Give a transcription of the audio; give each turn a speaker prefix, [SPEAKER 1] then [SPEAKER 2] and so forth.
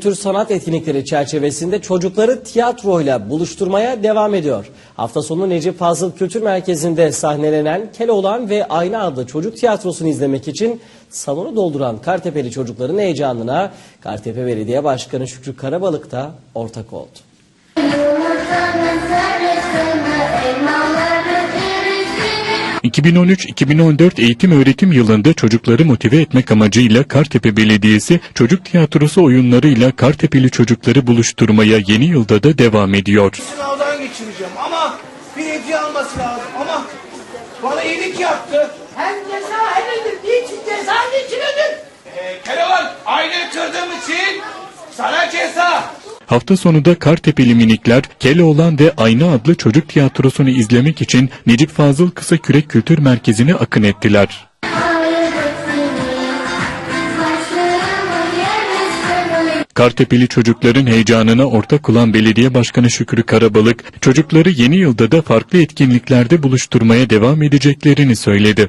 [SPEAKER 1] Kültür sanat etkinlikleri çerçevesinde çocukları tiyatroyla buluşturmaya devam ediyor. Hafta sonu Necip Fazıl Kültür Merkezi'nde sahnelenen Keloğlan ve Ayna adlı çocuk tiyatrosunu izlemek için salonu dolduran Kartepeli çocukların heyecanına Kartepe Belediye Başkanı Şükrü Karabalık da ortak oldu.
[SPEAKER 2] 2013-2014 eğitim öğretim yılında çocukları motive etmek amacıyla Kartepe Belediyesi çocuk tiyatrosu oyunlarıyla Kartepeli çocukları buluşturmaya yeni yılda da devam ediyor.
[SPEAKER 3] sınavdan geçireceğim ama bir hediye alması lazım ama bana iyilik yaptı.
[SPEAKER 4] Hem ceza hem ödül. Niçin ceza niçin ödül?
[SPEAKER 3] Ee, Keloğlan aynayı kırdığım için sana ceza.
[SPEAKER 2] Hafta sonu da Kartepeli minikler Keloğlan ve Ayna adlı çocuk tiyatrosunu izlemek için Necip Fazıl Kısakürek Kültür Merkezi'ne akın ettiler. Kartepeli çocukların heyecanına ortak olan Belediye Başkanı Şükrü Karabalık, çocukları yeni yılda da farklı etkinliklerde buluşturmaya devam edeceklerini söyledi.